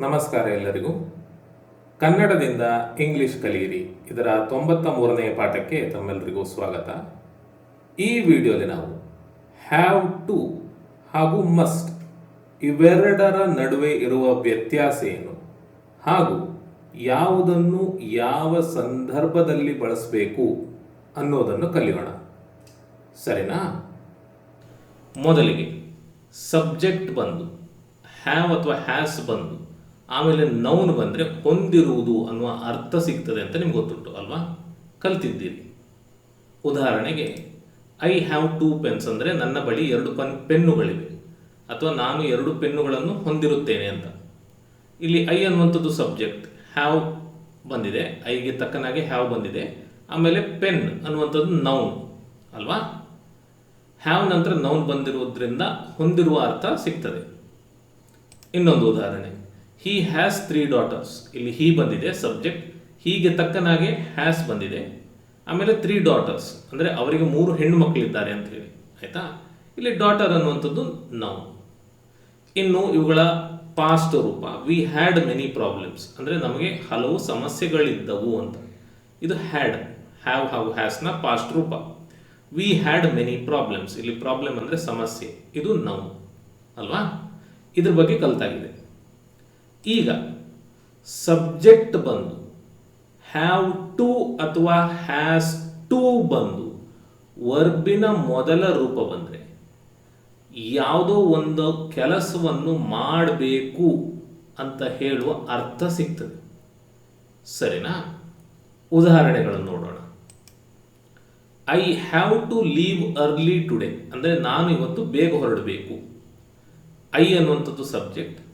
ನಮಸ್ಕಾರ ಎಲ್ಲರಿಗೂ. ಕನ್ನಡದಿಂದ ಇಂಗ್ಲಿಷ್ ಕಲಿಯಿರಿ. ಇದರ ತೊಂಬತ್ತ ಮೂರನೆಯ ಪಾಠಕ್ಕೆ ತಮ್ಮೆಲ್ಲರಿಗೂ ಸ್ವಾಗತ. ಈ ವಿಡಿಯೋಲಿ ನಾವು ಹ್ಯಾವ್ ಟು ಹಾಗೂ ಮಸ್ಟ್ ಇವೆರಡರ ನಡುವೆ ಇರುವ ವ್ಯತ್ಯಾಸ ಏನು? ಹಾಗೂ ಯಾವುದನ್ನು ಯಾವ ಸಂದರ್ಭದಲ್ಲಿ ಬಳಸಬೇಕು ಅನ್ನೋದನ್ನು ಕಲಿಯೋಣ. ಸರಿನಾ? ಮೊದಲಿಗೆ ಸಬ್ಜೆಕ್ಟ್ ಬಂದು ಹ್ಯಾವ್ ಅಥವಾ ಹ್ಯಾಸ್ ಬಂದು ಆಮೇಲೆ ನೌನ್ ಬಂದರೆ ಹೊಂದಿರುವುದು ಅನ್ನುವ ಅರ್ಥ ಸಿಗ್ತದೆ ಅಂತ ನಿಮ್ಗೆ ಗೊತ್ತುಂಟು, ಅಲ್ವಾ? ಕಲ್ತಿದ್ದೀರಿ. ಉದಾಹರಣೆಗೆ ಐ ಹ್ಯಾವ್ ಟೂ ಪೆನ್ಸ್ ಅಂದರೆ ನನ್ನ ಬಳಿ ಎರಡು ಪನ್, ಪೆನ್ನುಗಳಿವೆ. ಅಥವಾ ನಾನು ಎರಡು ಪೆನ್ನುಗಳನ್ನು ಹೊಂದಿರುತ್ತೇನೆ ಅಂತ. ಇಲ್ಲಿ ಐ ಅನ್ನುವಂಥದ್ದು ಸಬ್ಜೆಕ್ಟ್ ಹ್ಯಾವ್ ಬಂದಿದೆ. ಐಗೆ ತಕ್ಕನಾಗೆ ಹ್ಯಾವ್ ಬಂದಿದೆ. ಆಮೇಲೆ ಪೆನ್ ಅನ್ನುವಂಥದ್ದು ನೌನ್ ಅಲ್ವಾ? ಹ್ಯಾವ್ ನಂತರ ನೌನ್ ಬಂದಿರುವುದರಿಂದ ಹೊಂದಿರುವ ಅರ್ಥ ಸಿಗ್ತದೆ. ಇನ್ನೊಂದು ಉದಾಹರಣೆ. ಹಿ ಹ್ಯಾಸ್ ತ್ರೀ ಡಾಟರ್ಸ್ ಇಲ್ಲಿ ಹೀ ಬಂದಿದೆ ಸಬ್ಜೆಕ್ಟ್ ಹೀಗೆ ತಕ್ಕನಾಗೆ ಹ್ಯಾಸ್ ಬಂದಿದೆ. ಆಮೇಲೆ ತ್ರೀ ಡಾಟರ್ಸ್ ಅಂದರೆ ಅವರಿಗೆ ಮೂರು ಹೆಣ್ಣು ಮಕ್ಕಳಿದ್ದಾರೆ ಅಂತ ಹೇಳಿ. ಆಯಿತಾ? ಇಲ್ಲಿ ಡಾಟರ್ ಅನ್ನುವಂಥದ್ದು ನೌ ಇನ್ನು ಇವುಗಳ ಪಾಸ್ಟ್ ರೂಪ. ವಿ ಹ್ಯಾಡ್ ಮೆನಿ ಪ್ರಾಬ್ಲಮ್ಸ್ ಅಂದರೆ ನಮಗೆ ಹಲವು ಸಮಸ್ಯೆಗಳಿದ್ದವು ಅಂತ. ಇದು ಹ್ಯಾಡ್ ಹ್ಯಾವ್ ಹ್ಯಾವ್ ಹ್ಯಾಸ್ನ ಪಾಸ್ಟ್ ರೂಪ. ವಿ ಹ್ಯಾಡ್ ಮೆನಿ ಪ್ರಾಬ್ಲಮ್ಸ್ ಇಲ್ಲಿ ಪ್ರಾಬ್ಲಮ್ ಅಂದರೆ ಸಮಸ್ಯೆ. ಇದು ನೌ ಅಲ್ವಾ? ಇದ್ರ ಬಗ್ಗೆ ಕಲ್ತಾಗಿದೆ. ಈಗ ಸಬ್ಜೆಕ್ಟ್ ಬಂದು ಹ್ಯಾವ್ ಟು ಅಥವಾ ಹ್ಯಾಸ್ ಟು ಬಂದು ವರ್ಬಿನ ಮೊದಲ ರೂಪ ಬಂದರೆ ಯಾವುದೋ ಒಂದು ಕೆಲಸವನ್ನು ಮಾಡಬೇಕು ಅಂತ ಹೇಳುವ ಅರ್ಥ ಸಿಗ್ತದೆ. ಸರಿನಾ? ಉದಾಹರಣೆಗಳನ್ನು ನೋಡೋಣ. I have to leave early today ಅಂದರೆ ನಾನು ಇವತ್ತು ಬೇಗ ಹೊರಡಬೇಕು. ಐ ಅನ್ನುವಂಥದ್ದು ಸಬ್ಜೆಕ್ಟ್.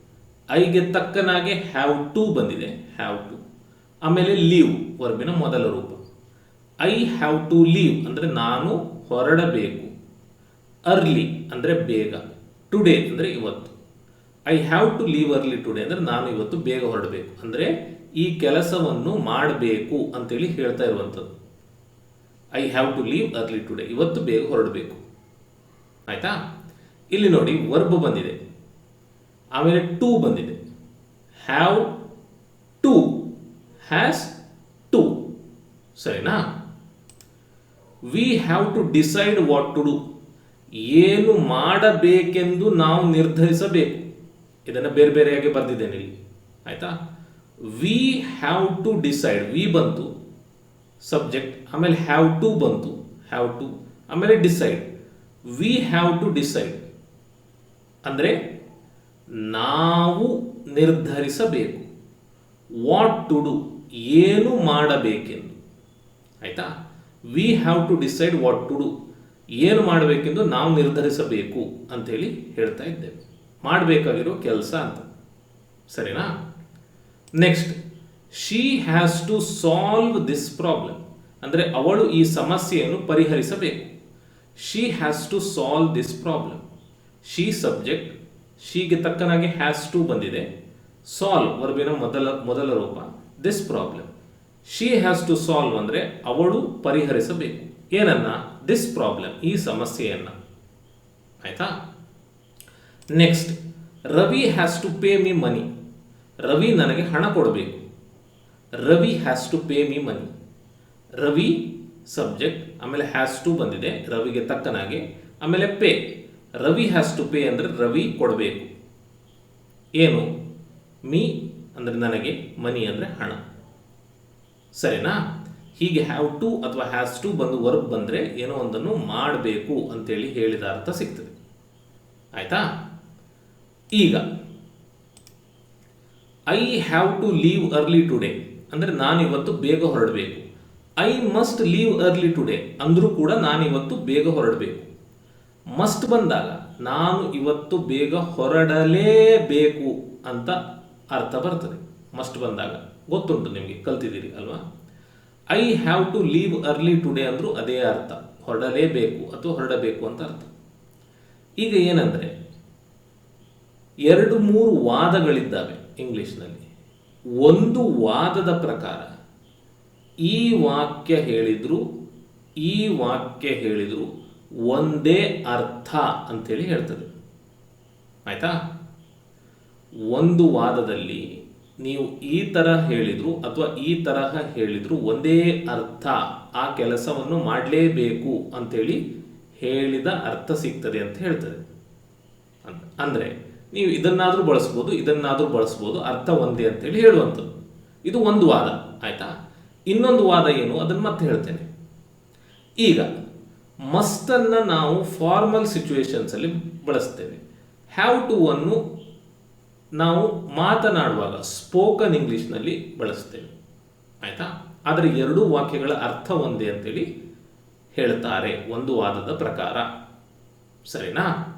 ಐಗೆ ತಕ್ಕನಾಗೆ ಹ್ಯಾವ್ ಟು ಬಂದಿದೆ. ಹ್ಯಾವ್ ಟು ಆಮೇಲೆ ಲೀವ್ ವರ್ಬಿನ ಮೊದಲ ರೂಪ. ಐ ಹ್ಯಾವ್ ಟು ಲೀವ್ ಅಂದರೆ ನಾನು ಹೊರಡಬೇಕು. ಅರ್ಲಿ ಅಂದರೆ ಬೇಗ. ಟುಡೇ ಅಂದರೆ ಇವತ್ತು. I have to leave early today ಅಂದರೆ ನಾನು ಇವತ್ತು ಬೇಗ ಹೊರಡಬೇಕು. ಅಂದರೆ ಈ ಕೆಲಸವನ್ನು ಮಾಡಬೇಕು ಅಂತೇಳಿ ಹೇಳ್ತಾ ಇರುವಂಥದ್ದು. I have to leave early today ಇವತ್ತು ಬೇಗ ಹೊರಡಬೇಕು. ಆಯಿತಾ? ಇಲ್ಲಿ ನೋಡಿ ವರ್ಬ್ ಬಂದಿದೆ. ಆಮೇಲೆ ಟೂ ಬಂದಿದೆ. ಹ್ಯಾವ್ ಟು ಹ್ಯಾಸ್ ಟು ಸರಿನಾ? We have to decide what to do ಏನು ಮಾಡಬೇಕೆಂದು ನಾವು ನಿರ್ಧರಿಸಬೇಕು. ಇದನ್ನು ಬೇರೆ ಬೇರೆಯಾಗಿ ಬರೆದಿದ್ದೇನೆ ಇಲ್ಲಿ. ಆಯಿತಾ? We have to decide we ಬಂತು. ಸಬ್ಜೆಕ್ಟ್ ಆಮೇಲೆ ಹ್ಯಾವ್ ಟು ಬಂತು. ಹ್ಯಾವ್ ಟು ಆಮೇಲೆ decide we have to decide ಅಂದರೆ ನಾವು ನಿರ್ಧರಿಸಬೇಕು. ವಾಟ್ ಟು ಡು ಏನು ಮಾಡಬೇಕೆಂದು. ಆಯಿತಾ? We have to decide what to do ಏನು ಮಾಡಬೇಕೆಂದು ನಾವು ನಿರ್ಧರಿಸಬೇಕು ಅಂಥೇಳಿ ಹೇಳ್ತಾ ಇದ್ದೇವೆ. ಮಾಡಬೇಕಾಗಿರೋ ಕೆಲಸ ಅಂತ. ಸರಿನಾ? Next she has to solve this problem ಅಂದರೆ ಅವಳು ಈ ಸಮಸ್ಯೆಯನ್ನು ಪರಿಹರಿಸಬೇಕು. She has to solve this problem she subject ಶೀಗೆ ತಕ್ಕನಾಗಿ ಹ್ಯಾಸ್ ಟು ಬಂದಿದೆ. ಸಾಲ್ವ್ ವರ್ಬಿನ ಮೊದಲ ಮೊದಲ ರೂಪ. This problem she has to solve ಅಂದರೆ ಅವಳು ಪರಿಹರಿಸಬೇಕು. ಏನನ್ನ? ದಿಸ್ ಪ್ರಾಬ್ಲಮ್ ಈ ಸಮಸ್ಯೆಯನ್ನ. ಆಯ್ತಾ? Next Ravi has to pay me money Ravi ನನಗೆ ಹಣ ಕೊಡಬೇಕು. Ravi has to pay me money Ravi subject ಆಮೇಲೆ ಹ್ಯಾಸ್ ಟು ಬಂದಿದೆ. ರವಿಗೆ ತಕ್ಕನಾಗಿ, ಆಮೇಲೆ pay Ravi has to pay ಅಂದರೆ ರವಿ ಕೊಡಬೇಕು. ಏನು? ಮೀ ಅಂದರೆ ನನಗೆ, ಮನಿ ಅಂದರೆ ಹಣ. ಸರಿನಾ? ಹೀಗೆ ಹ್ಯಾವ್ ಟು ಅಥವಾ ಹ್ಯಾಸ್ ಟು ಬಂದು ವರ್ಕ್ ಬಂದರೆ ಏನೋ ಒಂದನ್ನು ಮಾಡಬೇಕು ಅಂತೇಳಿ ಹೇಳಿದ ಅರ್ಥ ಸಿಗ್ತದೆ. ಆಯಿತಾ? ಈಗ I have to leave early today ಅಂದರೆ ನಾನು ಇವತ್ತು ಬೇಗ ಹೊರಡಬೇಕು. I must leave early today ಅಂದರೂ ಕೂಡ ನಾನಿವತ್ತು ಬೇಗ ಹೊರಡಬೇಕು. ಮಸ್ಟ್ ಬಂದಾಗ ನಾನು ಇವತ್ತು ಬೇಗ ಹೊರಡಲೇಬೇಕು ಅಂತ ಅರ್ಥ ಬರ್ತದೆ. ಮಸ್ಟ್ ಬಂದಾಗ. ಗೊತ್ತುಂಟು ನಿಮಗೆ, ಕಲ್ತಿದ್ದೀರಿ ಅಲ್ವಾ? I have to leave early today ಅಂದರೂ ಅದೇ ಅರ್ಥ. ಹೊರಡಲೇಬೇಕು ಅಥವಾ ಹೊರಡಬೇಕು ಅಂತ ಅರ್ಥ. ಈಗ ಏನಂದರೆ, ಎರಡು ಮೂರು ವಾದಗಳಿದ್ದಾವೆ ಇಂಗ್ಲೀಷ್ನಲ್ಲಿ. ಒಂದು ವಾದದ ಪ್ರಕಾರ, ಈ ವಾಕ್ಯ ಹೇಳಿದ್ರು, ಈ ವಾಕ್ಯ ಹೇಳಿದ್ರು ಒಂದೇ ಅರ್ಥ ಅಂತೇಳಿ ಹೇಳ್ತದೆ. ಆಯ್ತಾ? ಒಂದು ವಾದದಲ್ಲಿ ನೀವು ಈ ಥರ ಹೇಳಿದ್ರು ಅಥವಾ ಈ ತರಹ ಹೇಳಿದ್ರು ಒಂದೇ ಅರ್ಥ ಆ ಕೆಲಸವನ್ನು ಮಾಡಲೇಬೇಕು ಅಂತೇಳಿ ಹೇಳಿದ ಅರ್ಥ ಸಿಗ್ತದೆ ಅಂತ ಹೇಳ್ತದೆ. ಅಂದರೆ ನೀವು ಇದನ್ನಾದರೂ ಬಳಸ್ಬೋದು ಇದನ್ನಾದರೂ ಬಳಸ್ಬೋದು, ಅರ್ಥ ಒಂದೇ ಅಂತೇಳಿ ಹೇಳುವಂಥದ್ದು. ಇದು ಒಂದು ವಾದ, ಆಯ್ತಾ? ಇನ್ನೊಂದು ವಾದ ಏನು? ಅದನ್ನು ಮತ್ತೆ ಹೇಳ್ತೇನೆ. ಈಗ ಮಸ್ಟನ್ನು ನಾವು ಫಾರ್ಮಲ್ ಸಿಚುವೇಶನ್ಸಲ್ಲಿ ಬಳಸ್ತೇವೆ. ಹ್ಯಾವ್ ಟು ಅನ್ನು ನಾವು ಮಾತನಾಡುವಾಗ ಸ್ಪೋಕನ್ ಇಂಗ್ಲೀಷ್ನಲ್ಲಿ ಬಳಸ್ತೇವೆ. ಆಯಿತಾ? ಆದರೆ ಎರಡೂ ವಾಕ್ಯಗಳ ಅರ್ಥ ಒಂದೇ ಅಂತೇಳಿ ಹೇಳ್ತಾರೆ ಒಂದು ವಾದದ ಪ್ರಕಾರ. ಸರಿನಾ?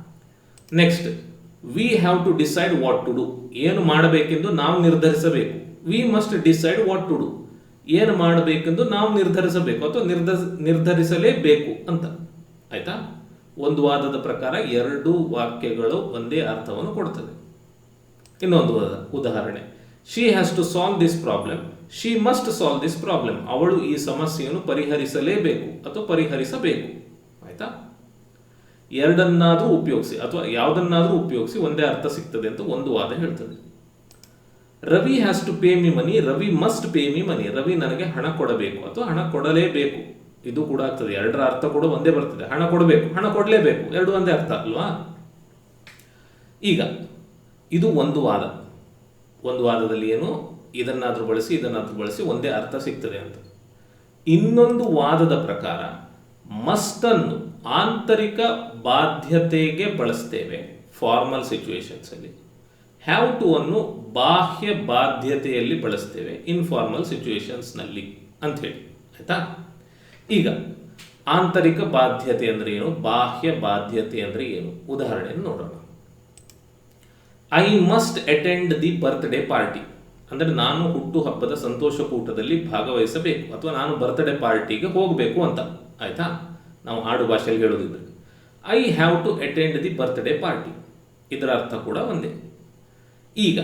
Next we have to decide what to do ಏನು ಮಾಡಬೇಕೆಂದು ನಾವು ನಿರ್ಧರಿಸಬೇಕು. We must decide what to do ಏನು ಮಾಡಬೇಕೆಂದು ನಾವು ನಿರ್ಧರಿಸಬೇಕು ಅಥವಾ ನಿರ್ಧರಿಸ ನಿರ್ಧರಿಸಲೇಬೇಕು ಅಂತ. ಆಯ್ತಾ? ಒಂದು ವಾದದ ಪ್ರಕಾರ ಎರಡು ವಾಕ್ಯಗಳು ಒಂದೇ ಅರ್ಥವನ್ನು ಕೊಡ್ತದೆ. ಇನ್ನೊಂದು ಉದಾ- ಉದಾಹರಣೆ. She has to solve this problem she must solve this problem ಅವಳು ಈ ಸಮಸ್ಯೆಯನ್ನು ಪರಿಹರಿಸಲೇಬೇಕು ಅಥವಾ ಪರಿಹರಿಸಬೇಕು. ಆಯ್ತಾ? ಎರಡನ್ನಾದರೂ ಉಪಯೋಗಿಸಿ ಅಥವಾ ಯಾವುದನ್ನಾದರೂ ಉಪಯೋಗಿಸಿ ಒಂದೇ ಅರ್ಥ ಸಿಗ್ತದೆ ಅಂತ ಒಂದು ವಾದ ಹೇಳ್ತದೆ. Ravi has to pay me money Ravi must pay me money Ravi ನನಗೆ ಹಣ ಕೊಡಬೇಕು. ಅಥವಾ ಹಣ ಕೊಡಲೇಬೇಕು. ಇದು ಕೂಡ ಆಗ್ತದೆ. ಎರಡರ ಅರ್ಥ ಕೂಡ ಒಂದೇ ಬರ್ತದೆ. ಹಣ ಕೊಡಬೇಕು, ಹಣ ಕೊಡಲೇಬೇಕು. ಎರಡು ಒಂದೇ ಅರ್ಥ ಅಲ್ವಾ? ಈಗ, ಇದು ಒಂದು ವಾದ. ಒಂದು ವಾದದಲ್ಲಿ ಏನು? ಇದನ್ನಾದರೂ ಬಳಸಿ ಇದನ್ನಾದರೂ ಬಳಸಿ ಒಂದೇ ಅರ್ಥ ಸಿಗ್ತದೆ ಅಂತ. ಇನ್ನೊಂದು ವಾದದ ಪ್ರಕಾರ ಮಸ್ತನ್ನು ಆಂತರಿಕ ಬಾಧ್ಯತೆಗೆ ಬಳಸ್ತೇವೆ. ಫಾರ್ಮಲ್ ಸಿಚುವೇಶನ್ಸಲ್ಲಿ ಹ್ಯಾವ್ ಟು ಅನ್ನು ಬಾಹ್ಯ ಬಾಧ್ಯತೆಯಲ್ಲಿ ಬಳಸ್ತೇವೆ ಇನ್ಫಾರ್ಮಲ್ ಸಿಚುವೇಶನ್ಸ್ನಲ್ಲಿ ಅಂಥೇಳಿ ಆಯ್ತಾ? ಈಗ ಆಂತರಿಕ ಬಾಧ್ಯತೆ ಅಂದರೆ ಏನು? ಬಾಹ್ಯ ಬಾಧ್ಯತೆ ಅಂದರೆ ಏನು? ಉದಾಹರಣೆಯನ್ನು ನೋಡೋಣ. I must attend the birthday party ಅಂದರೆ ನಾನು ಹುಟ್ಟುಹಬ್ಬದ ಸಂತೋಷಕೂಟದಲ್ಲಿ ಭಾಗವಹಿಸಬೇಕು, ಅಥವಾ ನಾನು ಬರ್ತ್ಡೇ ಪಾರ್ಟಿಗೆ ಹೋಗಬೇಕು ಅಂತ, ಆಯ್ತಾ? ನಾವು ಆಡು ಭಾಷೆಯಲ್ಲಿ ಹೇಳೋದಿದ್ರೆ. I have to attend the birthday party ಇದರ ಅರ್ಥ ಕೂಡ ಒಂದೇ. ಈಗ,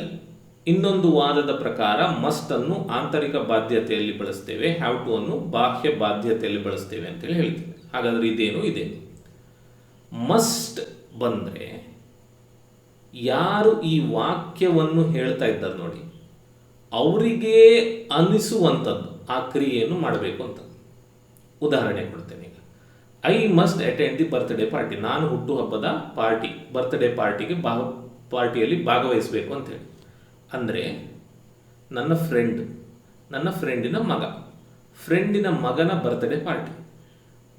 ಇನ್ನೊಂದು ವಾದದ ಪ್ರಕಾರ ಮಸ್ಟ್ ಅನ್ನು ಆಂತರಿಕ ಬಾಧ್ಯತೆಯಲ್ಲಿ ಬಳಸ್ತೇವೆ ಹ್ಯಾವ್ ಟು ಅನ್ನು ಬಾಹ್ಯ ಬಾಧ್ಯತೆಯಲ್ಲಿ ಬಳಸ್ತೇವೆ ಅಂತೇಳಿ ಹೇಳ್ತೇವೆ. ಹಾಗಾದ್ರೆ ಇದೇನು? ಇದೆ. ಮಸ್ಟ್ ಬಂದರೆ ಯಾರು ಈ ವಾಕ್ಯವನ್ನು ಹೇಳ್ತಾ ಇದ್ದಾರೆ ನೋಡಿ, ಅವರಿಗೆ ಅನಿಸುವಂಥದ್ದು ಆ ಕ್ರಿಯೆಯನ್ನು ಮಾಡಬೇಕು ಅಂತ. ಉದಾಹರಣೆ ಕೊಡ್ತೇನೆ ಈಗ. I must attend the birthday party ನಾನು ಹುಟ್ಟುಹಬ್ಬದ ಪಾರ್ಟಿ ಬರ್ತ್ಡೇ ಪಾರ್ಟಿಗೆ ಬಾ ಪಾರ್ಟಿಯಲ್ಲಿ ಭಾಗವಹಿಸಬೇಕು ಅಂತೇಳಿ ಅಂದರೆ ನನ್ನ ಫ್ರೆಂಡ್ ನನ್ನ ಫ್ರೆಂಡಿನ ಮಗ. ಫ್ರೆಂಡಿನ ಮಗನ ಬರ್ತ್ಡೇ ಪಾರ್ಟಿ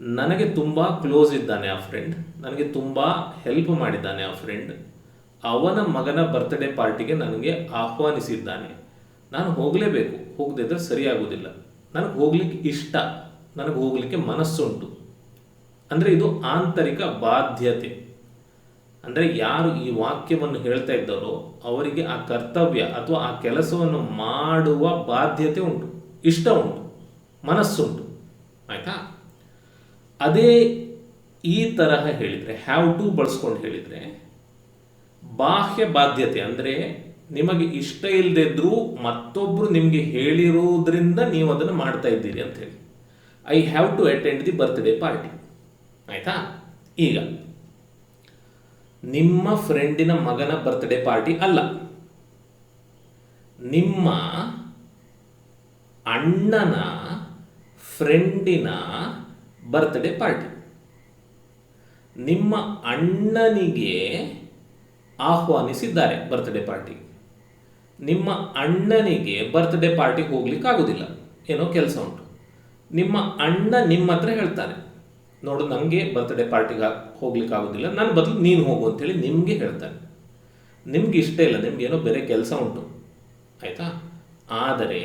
ನನಗೆ ತುಂಬ ಕ್ಲೋಸ್ ಇದ್ದಾನೆ ಆ ಫ್ರೆಂಡ್ ನನಗೆ ತುಂಬ ಹೆಲ್ಪ್ ಮಾಡಿದ್ದಾನೆ ಆ ಫ್ರೆಂಡ್ ಅವನ ಮಗನ ಬರ್ತ್ಡೇ ಪಾರ್ಟಿಗೆ ನನಗೆ ಆಹ್ವಾನಿಸಿದ್ದಾನೆ. ನಾನು ಹೋಗಲೇಬೇಕು. ಹೋಗದಿದ್ದರೆ ಸರಿಯಾಗುವುದಿಲ್ಲ ನನಗೆ ಹೋಗ್ಲಿಕ್ಕೆ ಇಷ್ಟ. ನನಗೆ ಹೋಗಲಿಕ್ಕೆ ಮನಸ್ಸುಂಟು. ಅಂದರೆ ಇದು ಆಂತರಿಕ ಬಾಧ್ಯತೆ. ಅಂದರೆ ಯಾರು ಈ ವಾಕ್ಯವನ್ನು ಹೇಳ್ತಾ ಇದ್ದಾರೋ ಅವರಿಗೆ ಆ ಕರ್ತವ್ಯ ಅಥವಾ ಆ ಕೆಲಸವನ್ನು ಮಾಡುವ ಬಾಧ್ಯತೆ ಉಂಟು, ಇಷ್ಟ ಉಂಟು ಮನಸ್ಸುಂಟು ಆಯಿತಾ? ಅದೇ ಈ ತರಹ ಹೇಳಿದರೆ ಹ್ಯಾವ್ ಟು ಬಳಸ್ಕೊಂಡು ಹೇಳಿದರೆ, ಬಾಹ್ಯ ಬಾಧ್ಯತೆ ಅಂದರೆ ನಿಮಗೆ ಇಷ್ಟ ಇಲ್ಲದಿದ್ದರೂ ಮತ್ತೊಬ್ಬರು ನಿಮಗೆ ಹೇಳಿರುವುದರಿಂದ ನೀವು ಅದನ್ನು ಮಾಡ್ತಾ ಇದ್ದೀರಿ ಅಂತ ಹೇಳಿ. I have to attend the birthday party ಆಯಿತಾ? ಈಗ ನಿಮ್ಮ ಫ್ರೆಂಡಿನ ಮಗನ ಬರ್ತ್ಡೇ ಪಾರ್ಟಿ ಅಲ್ಲ. ನಿಮ್ಮ ಅಣ್ಣನ ಫ್ರೆಂಡಿನ ಬರ್ತ್ಡೇ ಪಾರ್ಟಿ ನಿಮ್ಮ ಅಣ್ಣನಿಗೆ ಆಹ್ವಾನಿಸಿದ್ದಾರೆ ಬರ್ತ್ಡೇ ಪಾರ್ಟಿ ನಿಮ್ಮ ಅಣ್ಣನಿಗೆ ಬರ್ತ್ಡೇ ಪಾರ್ಟಿಗೆ ಹೋಗ್ಲಿಕ್ಕೆ ಆಗೋದಿಲ್ಲ ಏನೋ ಕೆಲಸ ಉಂಟು. ನಿಮ್ಮ ಅಣ್ಣ ನಿಮ್ಮ ಹತ್ರ ಹೇಳ್ತಾನೆ ನೋಡು, ನನಗೆ ಬರ್ತ್ಡೇ ಪಾರ್ಟಿಗೆ ಹೋಗ್ಲಿಕ್ಕೆ ಆಗೋದಿಲ್ಲ. ನಾನು ಬದಲು ನೀನು ಹೋಗು ಅಂತೇಳಿ ನಿಮಗೆ ಹೇಳ್ತಾನೆ. ನಿಮ್ಗೆ ಇಷ್ಟ ಇಲ್ಲ, ನಿಮ್ಗೆ ಏನೋ ಬೇರೆ ಕೆಲಸ ಉಂಟು. ಆಯಿತಾ? ಆದರೆ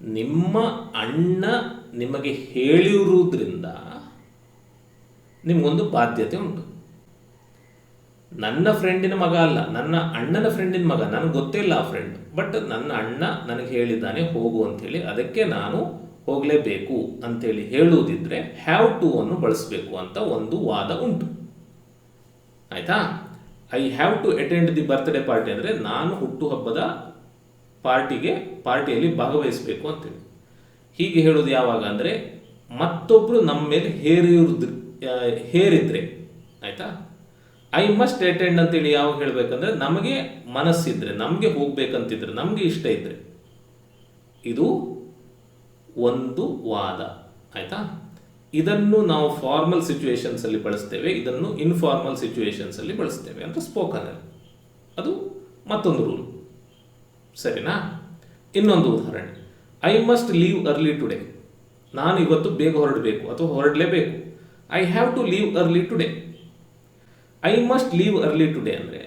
ನಿಮ್ಮ ಅಣ್ಣ ನಿಮಗೆ ಹೇಳಿರುವುದರಿಂದ ನಿಮಗೊಂದು ಬಾಧ್ಯತೆ ಉಂಟು. ನನ್ನ ಫ್ರೆಂಡಿನ ಮಗ ಅಲ್ಲ, ನನ್ನ ಅಣ್ಣನ ಫ್ರೆಂಡಿನ ಮಗ, ನನಗೆ ಗೊತ್ತಿಲ್ಲ ಆ ಫ್ರೆಂಡ್ ಬಟ್ ನನ್ನ ಅಣ್ಣ ನನಗೆ ಹೇಳಿದ್ದಾನೆ ಹೋಗು ಅಂತೇಳಿ ಅದಕ್ಕೆ ನಾನು ಹೋಗಲೇಬೇಕು ಅಂತೇಳಿ ಹೇಳುವುದಿದ್ರೆ ಹ್ಯಾವ್ ಟು ಅನ್ನು ಬಳಸಬೇಕು ಅಂತ ಒಂದು ವಾದ ಉಂಟು. ಆಯಿತಾ? I have to attend the birthday party ಅಂದರೆ ನಾನು ಹುಟ್ಟುಹಬ್ಬದ ಪಾರ್ಟಿಗೆ ಪಾರ್ಟಿಯಲ್ಲಿ ಭಾಗವಹಿಸಬೇಕು ಅಂತೇಳಿ. ಹೀಗೆ ಹೇಳೋದು ಯಾವಾಗ ಅಂದರೆ ಮತ್ತೊಬ್ಬರು ನಮ್ಮ ಮೇಲೆ ಹೇರಿರುದ್ರ ಆ, ಹೇರಿದ್ರೆ. ಆಯಿತಾ? ಐ ಮಸ್ಟ್ ಅಟೆಂಡ್ ಅಂತೇಳಿ ಯಾವಾಗ ಹೇಳಬೇಕಂದ್ರೆ ನಮಗೆ ಮನಸ್ಸಿದ್ರೆ ನಮಗೆ ಹೋಗ್ಬೇಕಂತಿದ್ರೆ ನಮಗೆ ಇಷ್ಟ ಇದ್ದರೆ ಇದು ಒಂದು ವಾದ. ಆಯ್ತಾ? ಇದನ್ನು ನಾವು ಫಾರ್ಮಲ್ ಸಿಚುವೇಶನ್ಸ್ ಅಲ್ಲಿ ಬಳಸ್ತೇವೆ, ಇದನ್ನು ಇನ್ಫಾರ್ಮಲ್ ಸಿಚುವೇಶನ್ಸ್ ಅಲ್ಲಿ ಬಳಸ್ತೇವೆ ಅಂತ ಸ್ಪೋಕನ್ ಅದು ಮತ್ತೊಂದು ರೂಲ್ ಸರಿನಾ? ಇನ್ನೊಂದು ಉದಾಹರಣೆ. I must leave early today ನಾನು ಇವತ್ತು ಬೇಗ ಹೊರಡಬೇಕು ಅಥವಾ ಹೊರಡಲೇಬೇಕು. I have to leave early today I must leave early today ಅಂದರೆ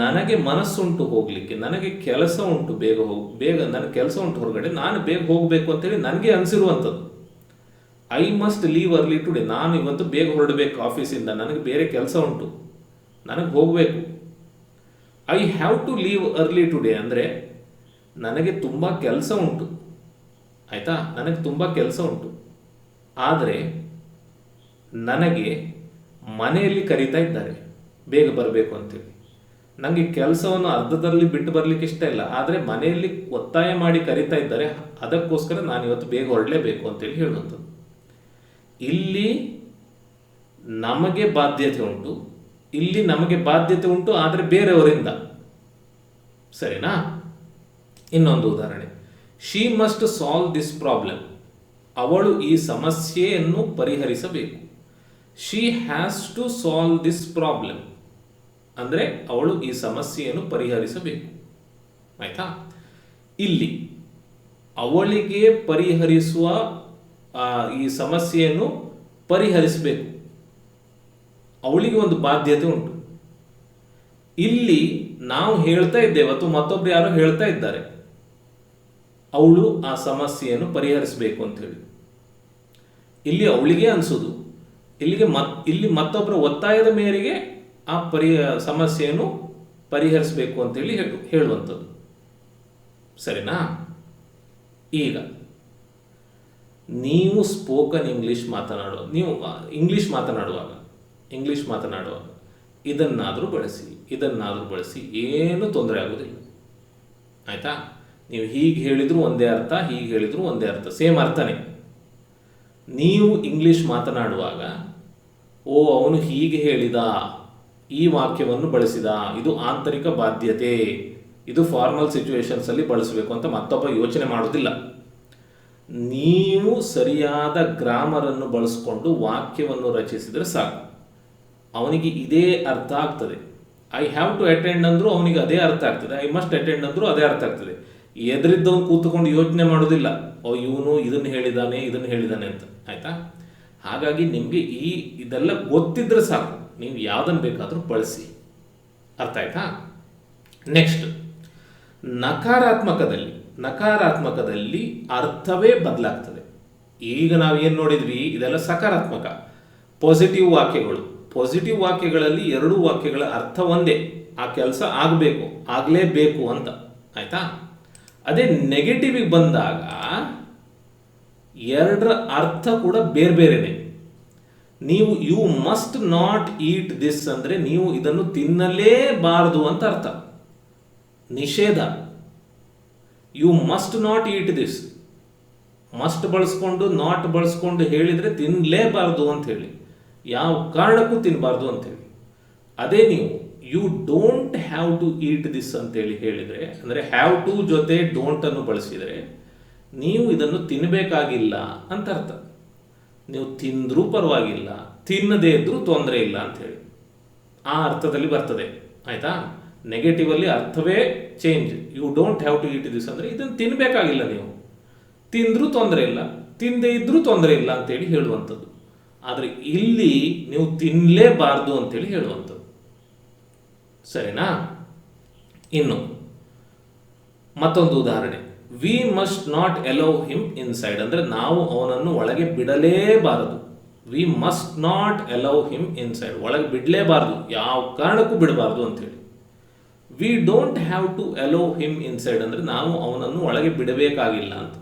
ನನಗೆ ಮನಸ್ಸುಂಟು ಹೋಗಲಿಕ್ಕೆ, ನನಗೆ ಕೆಲಸ ಉಂಟು ಬೇಗ ಹೋಗಿ, ಬೇಗ ನನಗೆ ಕೆಲಸ ಉಂಟು ಹೊರಗಡೆ, ನಾನು ಬೇಗ ಹೋಗಬೇಕು ಅಂತೇಳಿ ನನಗೆ ಅನಿಸಿರುವಂಥದ್ದು. I must leave early today ನಾನು ಇವತ್ತು ಬೇಗ ಹೊರಡಬೇಕು ಆಫೀಸಿಂದ, ನನಗೆ ಬೇರೆ ಕೆಲಸ ಉಂಟು ನನಗೆ ಹೋಗಬೇಕು. I have to leave early today ಅಂದರೆ ನನಗೆ ತುಂಬ ಕೆಲಸ ಉಂಟು ಆಯಿತಾ? ನನಗೆ ತುಂಬ ಕೆಲಸ ಉಂಟು ಆದರೆ ನನಗೆ ಮನೆಯಲ್ಲಿ ಕರೀತಾ ಇದ್ದಾರೆ. ಬೇಗ ಬರಬೇಕು ಅಂತೇಳಿ. ನನಗೆ ಕೆಲಸವನ್ನು ಅರ್ಧದಲ್ಲಿ ಬಿಟ್ಟು ಬರಲಿಕ್ಕೆ ಇಷ್ಟ ಇಲ್ಲ. ಆದರೆ ಮನೆಯಲ್ಲಿ ಒತ್ತಾಯ ಮಾಡಿ ಕರೀತಾ ಇದ್ದಾರೆ. ಅದಕ್ಕೋಸ್ಕರ ನಾನು ಇವತ್ತು ಬೇಗ ಹೊರಡಲೇಬೇಕು ಅಂತೇಳಿ ಹೇಳುವಂಥದ್ದು. ಇಲ್ಲಿ ನಮಗೆ ಬಾಧ್ಯತೆ ಉಂಟು. ಇಲ್ಲಿ ನಮಗೆ ಬಾಧ್ಯತೆ ಉಂಟು, ಆದರೆ ಬೇರೆಯವರಿಂದ. ಸರಿನಾ? ಇನ್ನೊಂದು ಉದಾಹರಣೆ. She must solve this problem ಅವಳು ಈ ಸಮಸ್ಯೆಯನ್ನು ಪರಿಹರಿಸಬೇಕು. She has to solve this problem ಅಂದರೆ ಅವಳು ಈ ಸಮಸ್ಯೆಯನ್ನು ಪರಿಹರಿಸಬೇಕು. ಆಯ್ತಾ? ಇಲ್ಲಿ ಅವಳಿಗೆ ಪರಿಹರಿಸುವ ಈ ಸಮಸ್ಯೆಯನ್ನು ಪರಿಹರಿಸಬೇಕು. ಅವಳಿಗೆ ಒಂದು ಬಾಧ್ಯತೆ ಉಂಟು. ಇಲ್ಲಿ ನಾವು ಹೇಳ್ತಾ ಇದ್ದೇವೆ, ಅಥವಾ ಮತ್ತೊಬ್ರು ಯಾರು ಹೇಳ್ತಾ ಇದ್ದಾರೆ. ಅವಳು ಆ ಸಮಸ್ಯೆಯನ್ನು ಪರಿಹರಿಸಬೇಕು ಅಂತ ಹೇಳಿ. ಇಲ್ಲಿ ಅವಳಿಗೆ ಅನಿಸೋದು. ಇಲ್ಲಿಗೆ ಮತ್, ಇಲ್ಲಿ ಮತ್ತೊಬ್ಬರ ಒತ್ತಾಯದ ಮೇರೆಗೆ ಆ ಪರಿ, ಸಮಸ್ಯೆಯನ್ನು ಪರಿಹರಿಸಬೇಕು ಅಂತೇಳಿ ಹೇಳು, ಹೇಳುವಂಥದ್ದು. ಸರಿನಾ? ಈಗ, ನೀವು ಸ್ಪೋಕನ್ ಇಂಗ್ಲೀಷ್ ಮಾತನಾಡುವ, ನೀವು ಇಂಗ್ಲೀಷ್ ಮಾತನಾಡುವಾಗ ಇಂಗ್ಲೀಷ್ ಮಾತನಾಡುವಾಗ, ಇದನ್ನಾದರೂ ಬಳಸಿ ಇದನ್ನಾದರೂ ಬಳಸಿ, ಏನೂ ತೊಂದರೆ ಆಗೋದಿಲ್ಲ. ಆಯಿತಾ? ನೀವು ಹೀಗೆ ಹೇಳಿದ್ರು ಒಂದೇ ಅರ್ಥ, ಹೀಗೆ ಹೇಳಿದ್ರು ಒಂದೇ ಅರ್ಥ, ಸೇಮ್ ಅರ್ಥನೇ. ನೀವು ಇಂಗ್ಲೀಷ್ ಮಾತನಾಡುವಾಗ, ಓ, ಅವನು ಹೀಗೆ ಹೇಳಿದ ಈ ವಾಕ್ಯವನ್ನು ಬಳಸಿದ. ಇದು ಆಂತರಿಕ ಬಾಧ್ಯತೆ. ಇದು ಫಾರ್ಮಲ್ ಸಿಚುವೇಶನ್ಸ್ ಅಲ್ಲಿ ಬಳಸಬೇಕು ಅಂತ ಮತ್ತೊಬ್ಬ ಯೋಚನೆ ಮಾಡೋದಿಲ್ಲ. ನೀವು ಸರಿಯಾದ ಗ್ರಾಮರನ್ನು ಬಳಸಿಕೊಂಡು ವಾಕ್ಯವನ್ನು ರಚಿಸಿದರೆ ಸಾಕು. ಅವನಿಗೆ ಇದೇ ಅರ್ಥ ಆಗ್ತದೆ. ಐ ಹ್ಯಾವ್ ಟು ಅಟೆಂಡ್ ಅಂದರೂ ಅವನಿಗೆ ಅದೇ ಅರ್ಥ ಆಗ್ತದೆ. ಐ ಮಸ್ಟ್ ಅಟೆಂಡ್ ಅಂದರೂ ಅದೇ ಅರ್ಥ ಆಗ್ತದೆ. ಎದುರಿದ್ದವನು ಕೂತ್ಕೊಂಡು ಯೋಚನೆ ಮಾಡೋದಿಲ್ಲ. ಓ, ಇವನು ಇದನ್ನು ಹೇಳಿದಾನೆ ಇದನ್ನು ಹೇಳಿದಾನೆ ಅಂತ. ಆಯ್ತಾ? ಹಾಗಾಗಿ ನಿಮಗೆ ಈ ಇದೆಲ್ಲ ಗೊತ್ತಿದ್ರೆ ಸಾಕು. ನೀವು ಯಾವುದನ್ನು ಬೇಕಾದರೂ ಬಳಸಿ. ಅರ್ಥ ಆಯ್ತಾ? ನೆಕ್ಸ್ಟ್ ನಕಾರಾತ್ಮಕದಲ್ಲಿ ನಕಾರಾತ್ಮಕದಲ್ಲಿ ಅರ್ಥವೇ ಬದಲಾಗ್ತದೆ. ಈಗ ನಾವು ಏನು ನೋಡಿದ್ವಿ? ಇದೆಲ್ಲ ಸಕಾರಾತ್ಮಕ. ಪಾಸಿಟಿವ್ ವಾಕ್ಯಗಳು. ಪಾಸಿಟಿವ್ ವಾಕ್ಯಗಳಲ್ಲಿ ಎರಡು ವಾಕ್ಯಗಳ ಅರ್ಥ ಒಂದೇ. ಆ ಕೆಲಸ ಆಗಬೇಕು, ಆಗಲೇಬೇಕು ಅಂತ. ಆಯ್ತಾ? ಅದೇ ನೆಗೆಟಿವಿಗೆ ಬಂದಾಗ ಎರಡರ ಅರ್ಥ ಕೂಡ ಬೇರೆ ಬೇರೆನೆ ನೀವು you must not eat this ಅಂದರೆ ನೀವು ಇದನ್ನು ತಿನ್ನಲೇಬಾರದು ಅಂತ ಅರ್ಥ. ನಿಷೇಧ. You must not eat this must ಬಳಸ್ಕೊಂಡು ನಾಟ್ ಬಳಸ್ಕೊಂಡು ಹೇಳಿದರೆ ತಿನ್ನಲೇಬಾರ್ದು ಅಂತ ಹೇಳಿ. ಯಾವ ಕಾರಣಕ್ಕೂ ತಿನ್ನಬಾರ್ದು ಅಂತ ಹೇಳಿ. ಅದೇ ನೀವು you don't have to eat this ಅಂತೇಳಿ ಹೇಳಿದರೆ, ಅಂದರೆ ಹ್ಯಾವ್ ಟು ಜೊತೆ ಡೋಂಟನ್ನು ಬಳಸಿದರೆ, ನೀವು ಇದನ್ನು ತಿನ್ನಬೇಕಾಗಿಲ್ಲ ಅಂತ ಅರ್ಥ. ನೀವು ತಿಂದರೂ ಪರವಾಗಿಲ್ಲ, ತಿನ್ನದೇ ಇದ್ದರೂ ತೊಂದರೆ ಇಲ್ಲ ಅಂತ ಹೇಳಿ. ಆ ಅರ್ಥದಲ್ಲಿ ಬರ್ತದೆ, ಆಯಿತಾ? ನೆಗೆಟಿವಲ್ಲಿ ಅರ್ಥವೇ change you don't have to eat this ಅಂದರೆ ಇದನ್ನು ತಿನ್ನಬೇಕಾಗಿಲ್ಲ ನೀವು. ತಿಂದರೂ ತೊಂದರೆ ಇಲ್ಲ, ತಿಂದೇ ಇದ್ದರೂ ತೊಂದರೆ ಇಲ್ಲ ಅಂತೇಳಿ ಹೇಳುವಂಥದ್ದು. ಆದರೆ ಇಲ್ಲಿ ನೀವು ತಿನ್ನಲೇಬಾರ್ದು ಅಂತೇಳಿ ಹೇಳುವಂಥದ್ದು. ಸರಿನಾ? ಇನ್ನು ಮತ್ತೊಂದು ಉದಾಹರಣೆ. We must not allow him inside ಅಂದರೆ ನಾವು ಅವನನ್ನು ಒಳಗೆ ಬಿಡಲೇಬಾರದು. We must not allow him inside ಒಳಗೆ ಬಿಡಲೇಬಾರದು. ಯಾವ ಕಾರಣಕ್ಕೂ ಬಿಡಬಾರ್ದು ಅಂತೇಳಿ we don't have to allow him inside ಅಂದರೆ ನಾವು ಅವನನ್ನು ಒಳಗೆ ಬಿಡಬೇಕಾಗಿಲ್ಲ ಅಂತ.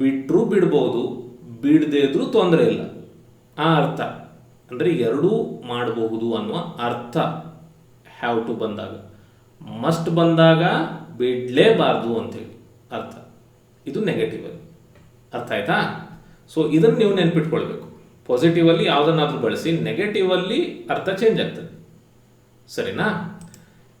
ಬಿಟ್ಟರೂ ಬಿಡ್ಬೋದು, ಬಿಡದೇ ಇದ್ರೂ ತೊಂದರೆ ಇಲ್ಲ. ಆ ಅರ್ಥ. ಅಂದರೆ ಎರಡೂ ಮಾಡಬಹುದು ಅನ್ನುವ ಅರ್ಥ ಹ್ಯಾವ್ ಟು ಬಂದಾಗ. ಮಸ್ಟ್ ಬಂದಾಗ ಬಿಡಲೇಬಾರ್ದು ಅಂತೇಳಿ ಅರ್ಥ. ಇದು ನೆಗೆಟಿವ್ ಅಲ್ಲಿ. ಅರ್ಥ ಆಯ್ತಾ? ಸೊ ಇದನ್ನು ನೀವು ನೆನ್ಪಿಟ್ಕೊಳ್ಬೇಕು. ಪಾಸಿಟಿವ್ ಅಲ್ಲಿ ಯಾವುದನ್ನಾದ್ರೂ ಬಳಸಿ ನೆಗೆಟಿವ್ ಅಲ್ಲಿ ಅರ್ಥ ಚೇಂಜ್ ಆಗ್ತದೆ. ಸರಿನಾ?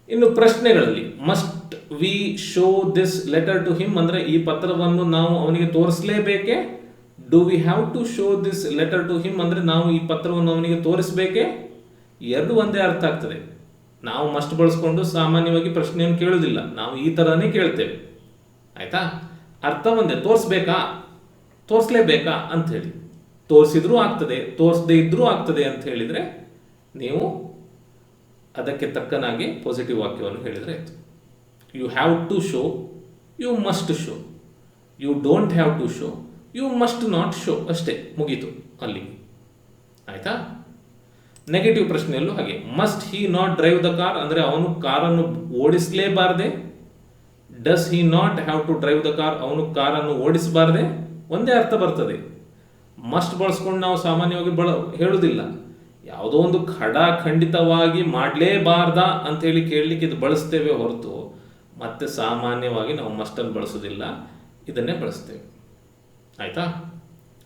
ಇನ್ನು ಪ್ರಶ್ನೆಗಳಲ್ಲಿ must we show this letter to him ಅಂದ್ರೆ ಈ ಪತ್ರವನ್ನು ನಾವು ಅವನಿಗೆ ತೋರಿಸಲೇಬೇಕೆ? Do we have to show this letter to him ಅಂದ್ರೆ ನಾವು ಈ ಪತ್ರವನ್ನು ಅವನಿಗೆ ತೋರಿಸಬೇಕೆ? ಎರಡು ಒಂದೇ ಅರ್ಥ ಆಗ್ತದೆ. ನಾವು ಮಸ್ಟ್ ಬಳಸ್ಕೊಂಡು ಸಾಮಾನ್ಯವಾಗಿ ಪ್ರಶ್ನೆಯನ್ನು ಕೇಳುವುದಿಲ್ಲ ನಾವು ಈ ಥರನೇ ಕೇಳ್ತೇವೆ. ಆಯ್ತಾ? ಅರ್ಥ ಒಂದೇ, ತೋರಿಸ್ಬೇಕಾ? ತೋರಿಸ್ಲೇಬೇಕಾ ಅಂತ ಹೇಳಿ. ತೋರಿಸಿದ್ರೂ ಆಗ್ತದೆ, ತೋರಿಸದೇ ಇದ್ರೂ ಆಗ್ತದೆ ಅಂತ ಹೇಳಿದರೆ ನೀವು ಅದಕ್ಕೆ ತಕ್ಕನಾಗಿ ಪಾಸಿಟಿವ್ ವಾಕ್ಯವನ್ನು ಹೇಳಿದರೆ ಆಯಿತು. You have to show you must show you don't have to show you must not show ಅಷ್ಟೇ, ಮುಗೀತು ಅಲ್ಲಿ ಆಯಿತಾ? ನೆಗೆಟಿವ್ ಪ್ರಶ್ನೆಯಲ್ಲೂ ಹಾಗೆ. Must he not drive the car ಅಂದರೆ ಅವನು ಕಾರನ್ನು ಓಡಿಸಲೇಬಾರದೆ does he not have to drive the car ಅವನು ಕಾರನ್ನು ಓಡಿಸಬಾರದೆ? ಒಂದೇ ಅರ್ಥ ಬರ್ತದೆ. ಮಸ್ಟ್ ಬಳಸ್ಕೊಂಡು ನಾವು ಸಾಮಾನ್ಯವಾಗಿ ಬಳ ಹೇಳುವುದಿಲ್ಲ ಯಾವುದೋ ಒಂದು ಖಡ ಖಂಡಿತವಾಗಿ ಮಾಡಲೇಬಾರ್ದ ಅಂತ ಹೇಳಿ ಕೇಳಲಿಕ್ಕೆ ಇದು ಬಳಸ್ತೇವೆ ಹೊರತು ಮತ್ತೆ ಸಾಮಾನ್ಯವಾಗಿ ನಾವು ಮಸ್ಟನ್ನು ಬಳಸೋದಿಲ್ಲ ಇದನ್ನೇ ಬಳಸ್ತೇವೆ. ಆಯಿತಾ?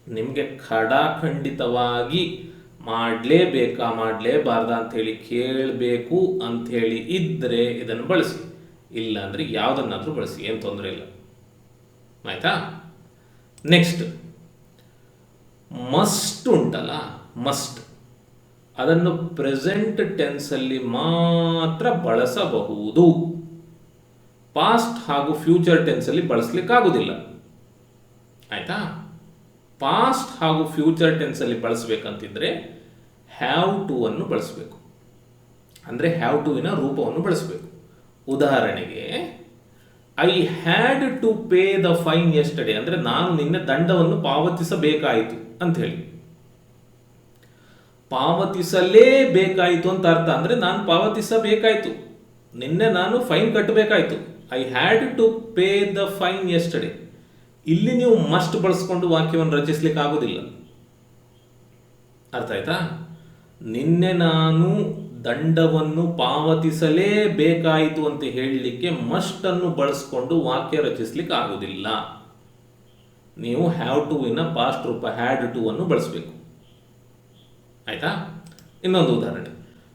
ನಿಮಗೆ ಖಡಾಖಂಡಿತವಾಗಿ ಮಾಡಲೇಬೇಕಾ, ಮಾಡಲೇಬಾರ್ದ ಅಂಥೇಳಿ ಕೇಳಬೇಕು ಅಂಥೇಳಿ ಇದ್ದರೆ ಇದನ್ನು ಬಳಸಿ. ಇಲ್ಲ ಅಂದರೆ ಯಾವುದನ್ನಾದರೂ ಬಳಸಿ, ಏನು ತೊಂದರೆ ಇಲ್ಲ. ಆಯಿತಾ? ನೆಕ್ಸ್ಟ್ ಮಸ್ಟ್ ಉಂಟಲ್ಲ? ಮಸ್ಟ್ ಅದನ್ನು ಪ್ರೆಸೆಂಟ್ ಟೆನ್ಸಲ್ಲಿ ಮಾತ್ರ ಬಳಸಬಹುದು. ಪಾಸ್ಟ್ ಹಾಗೂ ಫ್ಯೂಚರ್ ಟೆನ್ಸಲ್ಲಿ ಬಳಸಲಿಕ್ಕಾಗೋದಿಲ್ಲ. ಆಯ್ತಾ? ಪಾಸ್ಟ್ ಹಾಗೂ ಫ್ಯೂಚರ್ ಟೆನ್ಸಲ್ಲಿ ಬಳಸಬೇಕಂತಿದ್ರೆ ಹ್ಯಾವ್ ಟು ಅನ್ನು ಬಳಸಬೇಕು. ಅಂದರೆ ಹ್ಯಾವ್ ಟುವಿನ ರೂಪವನ್ನು ಬಳಸಬೇಕು. ಉದಾಹರಣೆಗೆ I had to pay the fine yesterday ಅಂದರೆ ನಾನು ನಿನ್ನೆ ದಂಡವನ್ನು ಪಾವತಿಸಬೇಕಾಯಿತು ಅಂತ ಹೇಳಿ. ಪಾವತಿಸಲೇಬೇಕಾಯಿತು ಅಂತ ಅರ್ಥ ಅಂದರೆ ನಾನು ಪಾವತಿಸಬೇಕಾಯಿತು. ನಿನ್ನೆ ನಾನು fine ಕಟ್ಟಬೇಕಾಯಿತು. I had to pay the fine yesterday ಇಲ್ಲಿ ನೀವು ಮಸ್ಟ್ ಬಳಸ್ಕೊಂಡು ವಾಕ್ಯವನ್ನು ರಚಿಸ್ಲಿಕ್ಕೆ ಆಗೋದಿಲ್ಲ ಅರ್ಥ ಆಯ್ತಾ? ನಿನ್ನೆ ನಾನು ದಂಡವನ್ನು ಪಾವತಿಸಲೇಬೇಕಾಯಿತು ಅಂತ ಹೇಳಲಿಕ್ಕೆ ಮಸ್ಟ್ ಅನ್ನು ಬಳಸ್ಕೊಂಡು ವಾಕ್ಯ ರಚಿಸ್ಲಿಕ್ಕೆ ಆಗುವುದಿಲ್ಲ. ನೀವು ಹ್ಯಾವ್ ಟು ವಿನ ಪಾಸ್ಟ್ ರೂಪ ಹ್ಯಾಡ್ ಟು ಅನ್ನು ಬಳಸಬೇಕು. ಆಯ್ತಾ? ಇನ್ನೊಂದು ಉದಾಹರಣೆ.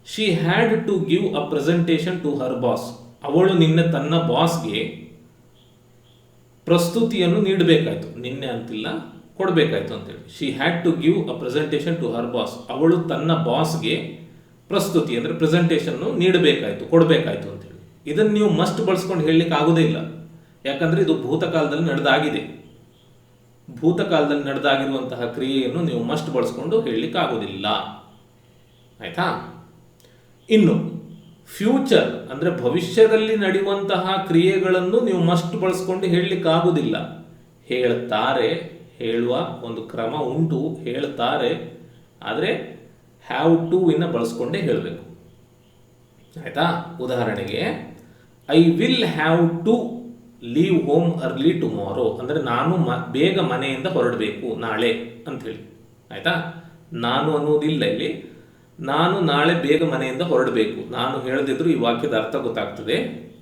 She had to give a presentation to her boss ಅವಳು ನಿನ್ನೆ ತನ್ನ ಬಾಸ್ಗೆ ಪ್ರಸ್ತುತಿಯನ್ನು ನೀಡಬೇಕಾಯ್ತು. ನಿನ್ನೆ ಅಂತಿಲ್ಲ, ಕೊಡಬೇಕಾಯ್ತು ಅಂತೇಳಿ she had to give a presentation to her boss ಅವಳು ತನ್ನ ಬಾಸ್ಗೆ ಪ್ರಸ್ತುತಿ ಅಂದರೆ ಪ್ರೆಸೆಂಟೇಷನ್ನು ನೀಡಬೇಕಾಯ್ತು, ಕೊಡಬೇಕಾಯ್ತು ಅಂತೇಳಿ. ಇದನ್ನು ನೀವು ಮಸ್ಟ್ ಬಳಸ್ಕೊಂಡು ಹೇಳಲಿಕ್ಕೆ ಆಗೋದೇ ಇಲ್ಲ. ಯಾಕಂದರೆ ಇದು ಭೂತಕಾಲದಲ್ಲಿ ನಡೆದಾಗಿದೆ. ಭೂತಕಾಲದಲ್ಲಿ ನಡೆದಾಗಿರುವಂತಹ ಕ್ರಿಯೆಯನ್ನು ನೀವು ಮಸ್ಟ್ ಬಳಸ್ಕೊಂಡು ಹೇಳಲಿಕ್ಕೆ ಆಗೋದಿಲ್ಲ. ಆಯ್ತಾ? ಇನ್ನು ಫ್ಯೂಚರ್ ಅಂದರೆ ಭವಿಷ್ಯದಲ್ಲಿ ನಡೆಯುವಂತಹ ಕ್ರಿಯೆಗಳನ್ನು ನೀವು ಮಸ್ಟ್ ಬಳಸ್ಕೊಂಡು ಹೇಳಲಿಕ್ಕೆ ಆಗುವುದಿಲ್ಲ ಹೇಳ್ತಾರೆ, ಹೇಳುವ ಒಂದು ಕ್ರಮ ಉಂಟು, ಹೇಳ್ತಾರೆ, ಆದರೆ ಹ್ಯಾವ್ ಟು ಇನ್ನು ಬಳಸ್ಕೊಂಡೇ ಹೇಳಬೇಕು. ಆಯಿತಾ? ಉದಾಹರಣೆಗೆ I will have to leave home early tomorrow ಅಂದರೆ ನಾನು ಮ, ಬೇಗ ಮನೆಯಿಂದ ಹೊರಡಬೇಕು ನಾಳೆ ಅಂಥೇಳಿ ಆಯಿತಾ? ನಾನು ಅನ್ನೋದಿಲ್ಲ ಇಲ್ಲಿ. ನಾನು ನಾಳೆ ಬೇಗ ಮನೆಯಿಂದ ಹೊರಡಬೇಕು. ನಾನು ಹೇಳದಿದ್ರು ಈ ವಾಕ್ಯದ ಅರ್ಥ ಗೊತ್ತಾಗ್ತದೆ.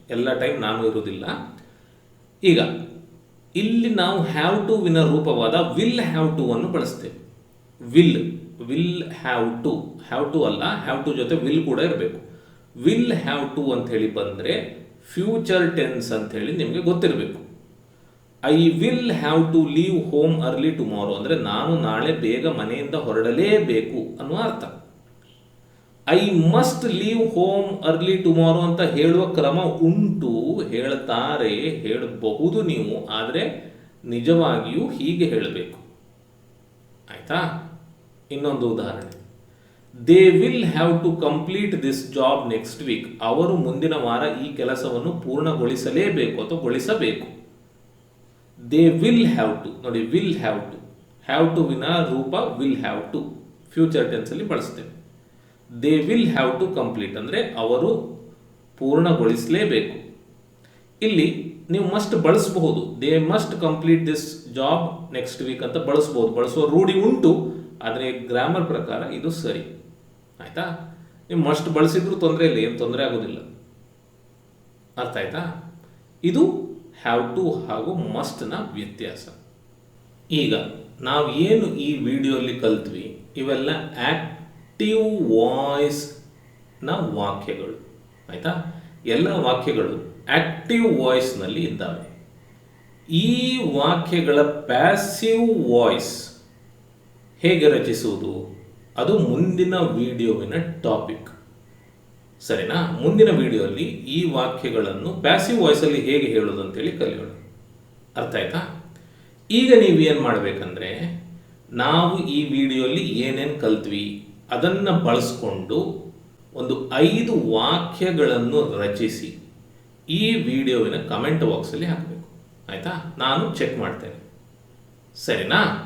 ಎಲ್ಲ ಟೈಮ್ ನಾನು ಇರುವುದಿಲ್ಲ. ಈಗ, ಇಲ್ಲಿ ನಾವು ಹ್ಯಾವ್ ಟು ವಿನ ರೂಪವಾದ ವಿಲ್ ಹ್ಯಾವ್ ಟು ಅನ್ನು ಬಳಸ್ತೇವೆ. Will will have to have to ಅಲ್ಲ ಹ್ಯಾವ್ ಟು ಜೊತೆ ವಿಲ್ ಕೂಡ ಇರಬೇಕು. ವಿಲ್ ಹ್ಯಾವ್ ಟು ಅಂತ ಹೇಳಿ ಬಂದರೆ ಫ್ಯೂಚರ್ ಟೆನ್ಸ್ ಅಂತ ಹೇಳಿ ನಿಮಗೆ ಗೊತ್ತಿರಬೇಕು. I will have to leave home early tomorrow ಅಂದರೆ ನಾನು ನಾಳೆ ಬೇಗ ಮನೆಯಿಂದ ಹೊರಡಲೇಬೇಕು ಅನ್ನುವ ಅರ್ಥ. I must leave home early tomorrow ಅಂತ ಹೇಳುವ ಕ್ರಮ ಉಂಟು, ಹೇಳ್ತಾರೆ, ಹೇಳಬಹುದು ನೀವು, ಆದರೆ ನಿಜವಾಗಿಯೂ ಹೀಗೆ ಹೇಳಬೇಕು. ಆಯ್ತಾ? ಇನ್ನೊಂದು ಉದಾಹರಣೆ. They will have to complete this job next week ಅವರು ಮುಂದಿನ ವಾರ ಈ ಕೆಲಸವನ್ನು ಪೂರ್ಣಗೊಳಿಸಲೇಬೇಕು ಅಥವಾ ಗೊಳಿಸಬೇಕು. ದೇ ವಿಲ್ ಹ್ಯಾವ್ ಟು ನೋಡಿ will have to have to ವಿನ ರೂಪ ವಿಲ್ ಹ್ಯಾವ್ ಟು ಫ್ಯೂಚರ್ ಟೆನ್ಸಲ್ಲಿ ಬಳಸ್ತೇವೆ they will have to complete ಅಂದರೆ ಅವರು ಪೂರ್ಣಗೊಳಿಸಲೇಬೇಕು. ಇಲ್ಲಿ ನೀವು ಮಸ್ಟ್ ಬಳಸಬಹುದು. They must complete this job next week ಅಂತ ಬಳಸಬಹುದು. ಬಳಸುವ ರೂಢಿ ಉಂಟು. ಆದರೆ ಗ್ರಾಮರ್ ಪ್ರಕಾರ ಇದು ಸರಿ. ಆಯ್ತಾ? ನೀವು ಮಸ್ಟ್ ಬಳಸಿದ್ರು ತೊಂದರೆ ಇಲ್ಲ, ಏನು ತೊಂದರೆ ಆಗೋದಿಲ್ಲ. ಅರ್ಥ ಆಯ್ತಾ? ಇದು ಹ್ಯಾವ್ ಟು ಹಾಗೂ ಮಸ್ಟ್ನ ವ್ಯತ್ಯಾಸ. ಈಗ ನಾವು ಏನು ಈ ವಿಡಿಯೋಲಿ ಕಲ್ತ್ವಿ, ಇವೆಲ್ಲ ಆಕ್ಟಿವ್ ವಾಯ್ಸ್ನ ವಾಕ್ಯಗಳು. ಆಯಿತಾ? ಎಲ್ಲ ವಾಕ್ಯಗಳು ಆಕ್ಟಿವ್ ವಾಯ್ಸ್ನಲ್ಲಿ ಇದ್ದಾವೆ. ಈ ವಾಕ್ಯಗಳ ಪ್ಯಾಸಿವ್ ವಾಯ್ಸ್ ಹೇಗೆ ರಚಿಸುವುದು? ಅದು ಮುಂದಿನ ವಿಡಿಯೋವಿನ ಟಾಪಿಕ್. ಸರಿನಾ? ಮುಂದಿನ ವಿಡಿಯೋಲ್ಲಿ ಈ ವಾಕ್ಯಗಳನ್ನು ಪ್ಯಾಸಿವ್ ವಾಯ್ಸಲ್ಲಿ ಹೇಗೆ ಹೇಳೋದು ಅಂತೇಳಿ ಕಲಿಯೋಣ. ಅರ್ಥ ಆಯ್ತಾ? ಈಗ ನೀವು ಏನು ಮಾಡಬೇಕಂದ್ರೆ, ನಾವು ಈ ವಿಡಿಯೋಲಿ ಏನೇನು ಕಲ್ತ್ವಿ, ಅದನ್ನು ಬಳಸ್ಕೊಂಡು ಒಂದು ಐದು ವಾಕ್ಯಗಳನ್ನು ರಚಿಸಿ ಈ ವಿಡಿಯೋವಿನ ಕಮೆಂಟ್ ಬಾಕ್ಸಲ್ಲಿ ಹಾಕಬೇಕು. ಆಯಿತಾ? ನಾನು ಚೆಕ್ ಮಾಡ್ತೇನೆ. ಸರಿನಾ?